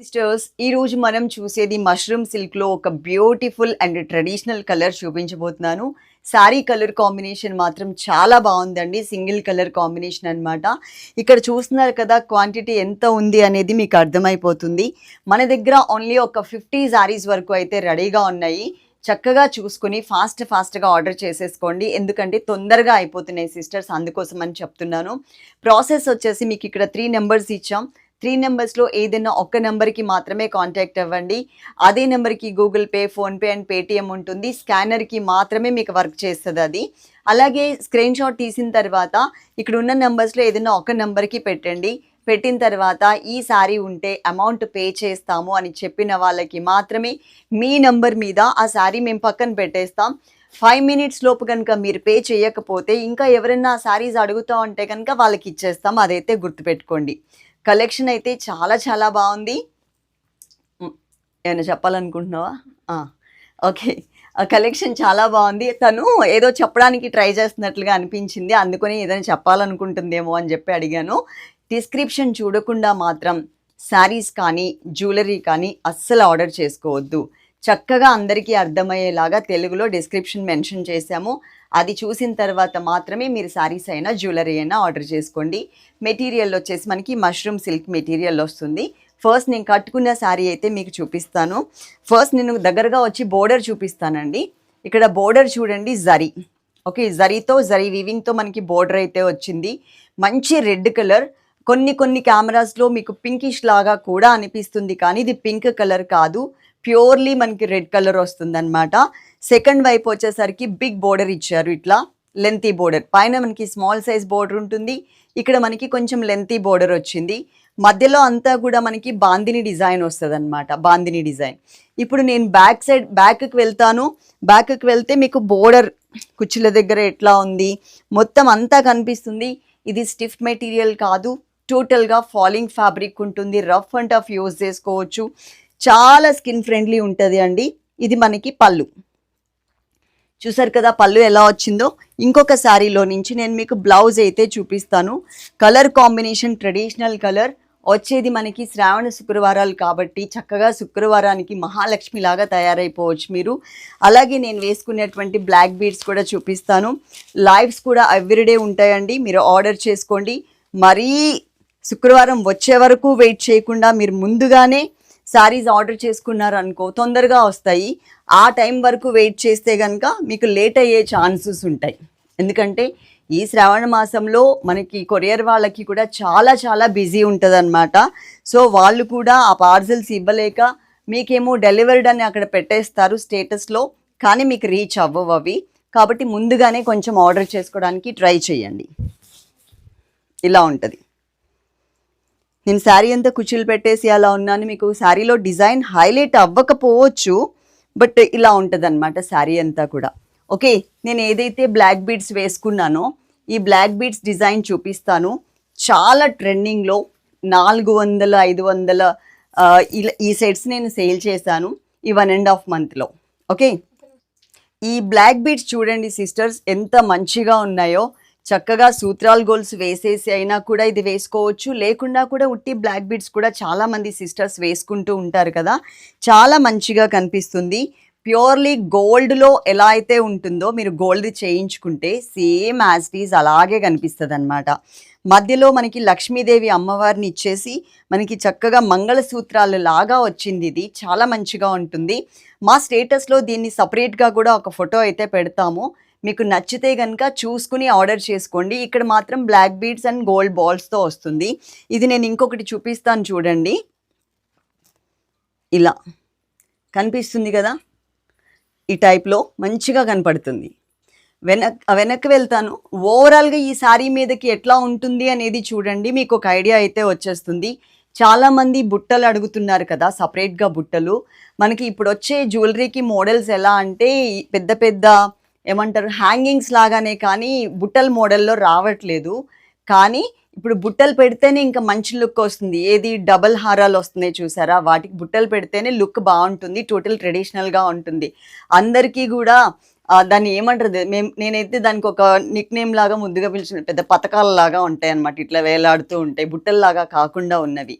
Sisters ఈరోజు మనం చూసేది మష్రూమ్ సిల్క్లో ఒక బ్యూటిఫుల్ అండ్ ట్రెడిషనల్ కలర్ చూపించబోతున్నాను. శారీ కలర్ కాంబినేషన్ మాత్రం చాలా బాగుందండి. సింగిల్ కలర్ కాంబినేషన్ అన్నమాట. ఇక్కడ చూస్తున్నారు కదా క్వాంటిటీ ఎంత ఉంది అనేది మీకు అర్థమైపోతుంది. మన దగ్గర ఓన్లీ ఒక ఫిఫ్టీ శారీస్ వరకు అయితే రెడీగా ఉన్నాయి. చక్కగా చూసుకుని ఫాస్ట్ ఫాస్ట్గా ఆర్డర్ చేసేసుకోండి. ఎందుకంటే తొందరగా అయిపోతున్నాయి సిస్టర్స్ అందుకోసం అని చెప్తున్నాను. ప్రాసెస్ వచ్చేసి మీకు ఇక్కడ త్రీ నెంబర్స్ ఇచ్చాం. త్రీ నెంబర్స్లో ఏదైనా ఒక్క నెంబర్కి మాత్రమే కాంటాక్ట్ అవ్వండి. అదే నెంబర్కి Google Pay PhonePe and Paytm ఉంటుంది. స్కానర్కి మాత్రమే మీకు వర్క్ చేస్తుంది అది. అలాగే స్క్రీన్ షాట్ తీసిన తర్వాత ఇక్కడ ఉన్న నెంబర్స్లో ఏదైనా ఒక నెంబర్కి పెట్టండి. పెట్టిన తర్వాత ఈ సారీ ఉంటే అమౌంట్ పే చేస్తాము అని చెప్పిన వాళ్ళకి మాత్రమే మీ నంబర్ మీద ఆ శారీ మేము పక్కన పెట్టేస్తాం. ఫైవ్ మినిట్స్ లోపు కనుక మీరు పే చేయకపోతే ఇంకా ఎవరైనా శారీస్ సారీస్ అడుగుతూ ఉంటే కనుక వాళ్ళకి ఇచ్చేస్తాం. అదైతే గుర్తుపెట్టుకోండి. కలెక్షన్ అయితే చాలా చాలా బాగుంది. ఏమైనా చెప్పాలనుకుంటున్నావా? ఓకే. ఆ కలెక్షన్ చాలా బాగుంది. తను ఏదో చెప్పడానికి ట్రై చేస్తున్నట్లుగా అనిపించింది. అందుకని ఏదైనా చెప్పాలనుకుంటుందేమో అని చెప్పి అడిగాను. డిస్క్రిప్షన్ చూడకుండా మాత్రం శారీస్ కానీ జ్యువెలరీ కానీ అస్సలు ఆర్డర్ చేసుకోవద్దు. చక్కగా అందరికీ అర్థమయ్యేలాగా తెలుగులో డిస్క్రిప్షన్ మెన్షన్ చేశాము. అది చూసిన తర్వాత మాత్రమే మీరు శారీస్ అయినా జ్యువెలరీ అయినా ఆర్డర్ చేసుకోండి. మెటీరియల్ వచ్చేసి మనకి మష్రూమ్ సిల్క్ మెటీరియల్ వస్తుంది. ఫస్ట్ నేను కట్టుకున్న శారీ అయితే మీకు చూపిస్తాను. ఫస్ట్ నేను దగ్గరగా వచ్చి బోర్డర్ చూపిస్తానండి. ఇక్కడ బోర్డర్ చూడండి జరీ ఓకే జరీతో జరీ వీవింగ్తో మనకి బోర్డర్ అయితే వచ్చింది. మంచి రెడ్ కలర్ కొన్ని కొన్ని కెమెరాస్లో మీకు పింకిష్ లాగా కూడా అనిపిస్తుంది. కానీ ఇది పింక్ కలర్ కాదు. ప్యూర్లీ మనకి రెడ్ కలర్ వస్తుందన్నమాట. సెకండ్ వైపు వచ్చేసరికి బిగ్ బోర్డర్ ఇచ్చారు ఇట్లా. లెంతీ బోర్డర్ పైన మనకి స్మాల్ సైజ్ బోర్డర్ ఉంటుంది. ఇక్కడ మనకి కొంచెం లెంతీ బోర్డర్ వచ్చింది. మధ్యలో అంతా కూడా మనకి బాందిని డిజైన్ వస్తుంది అనమాట బాందిని డిజైన్. ఇప్పుడు నేను బ్యాక్ సైడ్ బ్యాక్కి వెళ్తాను. బ్యాక్కి వెళ్తే మీకు బోర్డర్ కుచ్చుల దగ్గర ఎట్లా ఉంది? మొత్తం అంతా కనిపిస్తుంది. ఇది స్టిఫ్ మెటీరియల్ కాదు. టోటల్గా ఫాలింగ్ ఫ్యాబ్రిక్ ఉంటుంది. రఫ్ అండ్ టఫ్ యూజ్ చేసుకోవచ్చు. చాలా స్కిన్ ఫ్రెండ్లీ ఉంటుంది అండి. ఇది మనకి పళ్ళు. చూసారు కదా పళ్ళు ఎలా వచ్చిందో? ఇంకొక శారీలో నుంచి నేను మీకు బ్లౌజ్ అయితే చూపిస్తాను. Colour combination traditional colour. వచ్చేది మనకి శ్రావణ శుక్రవారాలు కాబట్టి చక్కగా శుక్రవారానికి మహాలక్ష్మి లాగా తయారైపోవచ్చు మీరు. అలాగే నేను వేసుకునేటువంటి బ్లాక్ బీడ్స్ కూడా చూపిస్తాను. లైవ్స్ కూడా ఎవ్రీడే ఉంటాయండి. మీరు ఆర్డర్ చేసుకోండి. మరీ శుక్రవారం వచ్చే వరకు వెయిట్ చేయకుండా మీరు ముందుగానే శారీస్ ఆర్డర్ చేసుకున్నారు అనుకో తొందరగా వస్తాయి. ఆ టైం వరకు వెయిట్ చేస్తే కనుక మీకు లేట్ అయ్యే ఛాన్సెస్ ఉంటాయి. ఎందుకంటే ఈ శ్రావణ మాసంలో మనకి కొరియర్ వాళ్ళకి కూడా చాలా చాలా బిజీ ఉంటుందన్నమాట. సో వాళ్ళు కూడా ఆ పార్సల్స్ ఇవ్వలేక మీకేమో డెలివర్డ్ అని అక్కడ పెట్టేస్తారు స్టేటస్లో కానీ మీకు రీచ్ అవ్వవు అవి. కాబట్టి ముందుగానే కొంచెం ఆర్డర్ చేసుకోవడానికి ట్రై చేయండి. ఇలా ఉంటుంది. నేను శారీ అంతా కుచ్చులు పెట్టేసి అలా ఉన్నాను. మీకు శారీలో డిజైన్ హైలైట్ అవ్వకపోవచ్చు బట్ ఇలా ఉంటుంది అనమాట శారీ అంతా కూడా. ఓకే నేను ఏదైతే బ్లాక్ బీడ్స్ వేసుకున్నానో ఈ బ్లాక్ బీడ్స్ డిజైన్ చూపిస్తాను. చాలా ట్రెండింగ్లో నాలుగు వందల ఐదు వందల ఇలా ఈ సెట్స్ నేను సేల్ చేశాను ఈ వన్ అండ్ హాఫ్ మంత్లో. ఓకే? ఈ బ్లాక్ బీడ్స్ చూడండి సిస్టర్స్ ఎంత మంచిగా ఉన్నాయో. చక్కగా సూత్రాల్ గోల్స్ వేసేసి అయినా కూడా ఇది వేసుకోవచ్చు. లేకుండా కూడా ఉట్టి బ్లాక్ బీడ్స్ కూడా చాలా మంది సిస్టర్స్ వేసుకుంటూ ఉంటారు కదా. చాలా మంచిగా కనిపిస్తుంది. ప్యూర్లీ గోల్డ్లో ఎలా అయితే ఉంటుందో మీరు గోల్డ్ చేయించుకుంటే సేమ్ యాజ్టీస్ అలాగే కనిపిస్తుంది అనమాట మధ్యలో మనకి లక్ష్మీదేవి అమ్మవారిని ఇచ్చేసి మనకి చక్కగా మంగళసూత్రాలు లాగా వచ్చింది ఇది. చాలా మంచిగా ఉంటుంది. మా స్టేటస్లో దీన్ని సపరేట్గా కూడా ఒక ఫోటో అయితే పెడతాము. మీకు నచ్చితే కనుక చూసుకుని ఆర్డర్ చేసుకోండి. ఇక్కడ మాత్రం బ్లాక్ బీడ్స్ అండ్ గోల్డ్ బాల్స్తో వస్తుంది. ఇది నేను ఇంకొకటి చూపిస్తాను చూడండి. ఇలా కనిపిస్తుంది కదా? ఈ టైప్లో మంచిగా కనపడుతుంది. వెనక్ వెనక్కి వెళ్తాను. ఓవరాల్గా ఈ శారీ మీదకి ఎట్లా ఉంటుంది అనేది చూడండి. మీకు ఒక ఐడియా అయితే వచ్చేస్తుంది. చాలామంది బుట్టలు అడుగుతున్నారు కదా సపరేట్గా బుట్టలు. మనకి ఇప్పుడు వచ్చే జ్యువెలరీకి మోడల్స్ ఎలా అంటే పెద్ద పెద్ద ఏమంటారు హ్యాంగింగ్స్ లాగానే కానీ బుట్టల మోడల్లో రావట్లేదు. కానీ ఇప్పుడు బుట్టలు పెడితేనే ఇంకా మంచి లుక్ వస్తుంది. ఏది డబల్ హారాలు వస్తున్నాయి చూసారా? వాటికి బుట్టలు పెడితేనే లుక్ బాగుంటుంది టోటల్ ట్రెడిషనల్గా ఉంటుంది. అందరికీ కూడా దాన్ని ఏమంటారు మేము నేనైతే దానికి ఒక నిక్ నేమ్ లాగా ముందుగా పిలిచిన పెద్ద పథకాల లాగా ఉంటాయి అన్నమాట. ఇట్లా వేలాడుతూ ఉంటాయి బుట్టల్లాగా కాకుండా ఉన్నవి.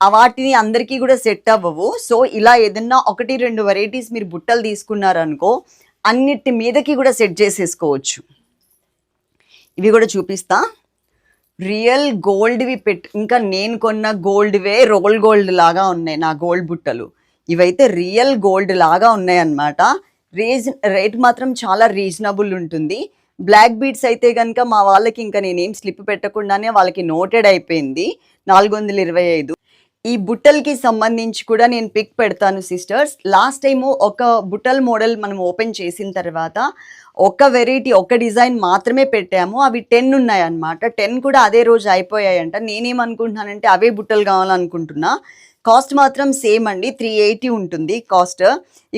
వాటిని అందరికీ కూడా సెట్ అవ్వవు. సో ఇలా ఏదన్నా ఒకటి రెండు వెరైటీస్ మీరు బుట్టలు తీసుకున్నారనుకో అన్నిటి మీదకి కూడా సెట్ చేసేసుకోవచ్చు. ఇవి కూడా చూపిస్తా. రియల్ గోల్డ్వి పెట్ ఇంకా నేను కొన్న గోల్డ్వే రోల్ గోల్డ్ లాగా ఉన్నాయి నా గోల్డ్ బుట్టలు. ఇవైతే రియల్ గోల్డ్ లాగా ఉన్నాయి అన్నమాట. రేట్ మాత్రం చాలా రీజనబుల్ ఉంటుంది. బ్లాక్ బీడ్స్ అయితే కనుక మా వాళ్ళకి ఇంకా నేనేం స్లిప్ పెట్టకుండానే వాళ్ళకి నోటెడ్ అయిపోయింది. నాలుగు వందల ఇరవై ఐదు. ఈ బుట్టలకి సంబంధించి కూడా నేను పిక్ పెడతాను సిస్టర్స్ లాస్ట్ టైము ఒక బుట్టల్ మోడల్ మనం ఓపెన్ చేసిన తర్వాత ఒక వెరైటీ ఒక డిజైన్ మాత్రమే పెట్టాము. అవి టెన్ ఉన్నాయన్నమాట. టెన్ కూడా అదే రోజు అయిపోయాయంట. నేనేమనుకుంటున్నానంటే అవే బుట్టలు కావాలనుకుంటున్నా. కాస్ట్ మాత్రం సేమ్ అండి త్రీ ఎయిటీ ఉంటుంది కాస్ట్.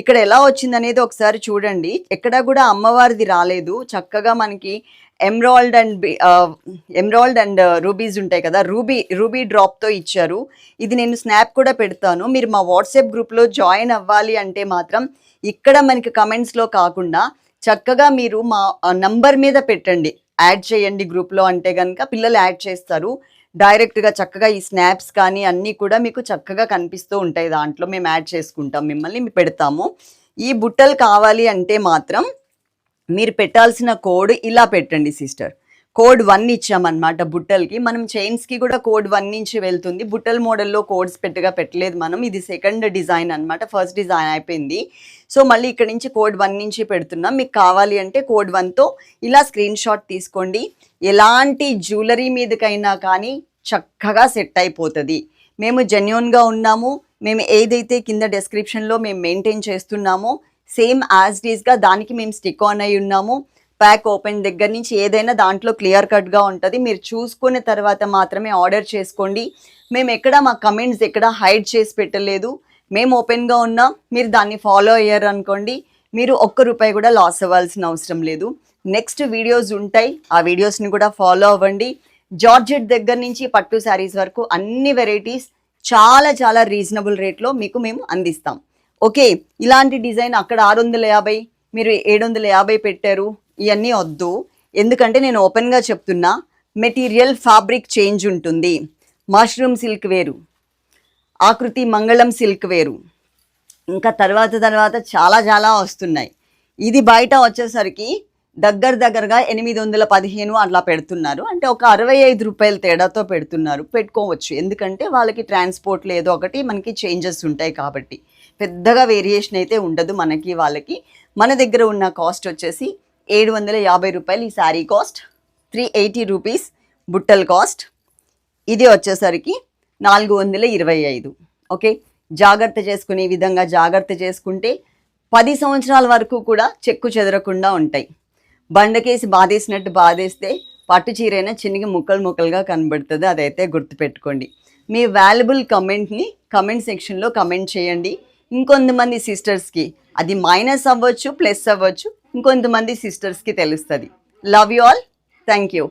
ఇక్కడ ఎలా వచ్చింది అనేది ఒకసారి చూడండి. ఎక్కడ కూడా అమ్మవారిది రాలేదు. చక్కగా మనకి emerald and emerald and rubies ఉంటాయి కదా రూబీ రూబీ డ్రాప్తో ఇచ్చారు. ఇది నేను స్నాప్ కూడా పెడతాను. మీరు మా వాట్సాప్ గ్రూప్లో జాయిన్ అవ్వాలి అంటే మాత్రం ఇక్కడ మనకి కమెంట్స్లో కాకుండా చక్కగా మీరు మా నంబర్ మీద పెట్టండి. యాడ్ చేయండి గ్రూప్లో అంటే కనుక పిల్లలు యాడ్ చేస్తారు. డైరెక్ట్గా చక్కగా ఈ స్నాప్స్ కానీ అన్నీ కూడా మీకు చక్కగా కనిపిస్తూ ఉంటాయి. దాంట్లో మేము యాడ్ చేసుకుంటాం. మిమ్మల్ని మేము పెడతాము. ఈ బుట్టలు కావాలి అంటే మాత్రం మీరు పెట్టాల్సిన కోడ్ ఇలా పెట్టండి సిస్టర్. కోడ్ వన్ ఇచ్చామన్నమాట బుట్టలకి. మనం చైన్స్కి కూడా కోడ్ వన్ నుంచి వెళ్తుంది. బుట్టల మోడల్లో కోడ్స్ పెట్టగా పెట్టలేదు మనం. ఇది సెకండ్ డిజైన్ అన్నమాట. ఫస్ట్ డిజైన్ అయిపోయింది. సో మళ్ళీ ఇక్కడ నుంచి కోడ్ వన్ నుంచి పెడుతున్నాం. మీకు కావాలి అంటే కోడ్ వన్తో ఇలా స్క్రీన్ షాట్ తీసుకోండి. ఎలాంటి జ్యువెలరీ మీదకైనా కానీ చక్కగా సెట్ అయిపోతుంది. మేము జెన్యున్గా ఉన్నాము. మేము ఏదైతే కింద డెస్క్రిప్షన్లో మేము మెయింటైన్ చేస్తున్నామో సేమ్ యాజ్ డీస్గా దానికి మేము స్టిక్ ఆన్ అయి ఉన్నాము. ప్యాక్ ఓపెన్ దగ్గర నుంచి ఏదైనా దాంట్లో క్లియర్ కట్గా ఉంటుంది. మీరు చూసుకున్న తర్వాత మాత్రమే ఆర్డర్ చేసుకోండి. మేము ఎక్కడ మా కమెంట్స్ ఎక్కడ హైడ్ చేసి పెట్టలేదు. మేము ఓపెన్గా ఉన్నాం మీరు దాన్ని ఫాలో అయ్యారు అనుకోండి. మీరు ఒక్క రూపాయి కూడా లాస్ అవ్వాల్సిన అవసరం లేదు. నెక్స్ట్ వీడియోస్ ఉంటాయి. ఆ వీడియోస్ని కూడా ఫాలో అవ్వండి. జార్జెట్ దగ్గర నుంచి పట్టు శారీస్ వరకు అన్ని వెరైటీస్ చాలా చాలా రీజనబుల్ రేట్లో మీకు మేము అందిస్తాం. ఓకే ఇలాంటి డిజైన్ అక్కడ ఆరు వందల యాభై మీరు ఏడు వందల యాభై పెట్టారు. ఇవన్నీ వద్దు. ఎందుకంటే నేను ఓపెన్గా చెప్తున్నా మెటీరియల్ ఫ్యాబ్రిక్ చేంజ్ ఉంటుంది. మష్రూమ్ సిల్క్ వేరు ఆకృతి మంగళం సిల్క్ వేరు. ఇంకా తర్వాత తర్వాత చాలా చాలా వస్తున్నాయి. ఇది బయట వచ్చేసరికి దగ్గర దగ్గరగా ఎనిమిది వందల పదిహేను అట్లా పెడుతున్నారు. అంటే ఒక అరవై ఐదు రూపాయల తేడాతో పెడుతున్నారు. పెట్టుకోవచ్చు. ఎందుకంటే వాళ్ళకి ట్రాన్స్పోర్ట్ లేదో ఒకటి మనకి చేంజెస్ ఉంటాయి కాబట్టి. పెద్దగా వేరియేషన్ అయితే ఉండదు మనకి వాళ్ళకి. మన దగ్గర ఉన్న కాస్ట్ వచ్చేసి ఏడు వందల యాభై రూపాయలు ఈ sari cost. Three eighty rupees బుట్టల్ cost. ఇది వచ్చేసరికి నాలుగు వందల ఇరవై ఐదు. ఓకే? జాగ్రత్త చేసుకునే విధంగా జాగ్రత్త చేసుకుంటే పది సంవత్సరాల వరకు కూడా చెక్కు చెదరకుండా ఉంటాయి. బండకేసి బాధేసినట్టు బాధేస్తే పట్టు చీరైనా చిన్నగా ముక్కలు ముక్కలుగా కనబడుతుంది. అదైతే గుర్తుపెట్టుకోండి. మీ వాల్యుబుల్ కమెంట్ని కమెంట్ సెక్షన్లో కమెంట్ చేయండి. ఇంకొంతమంది సిస్టర్స్కి అది మైనస్ అవ్వచ్చు ప్లస్ అవ్వచ్చు ఇంకొంతమంది సిస్టర్స్కి తెలుస్తుంది. Love you all thank you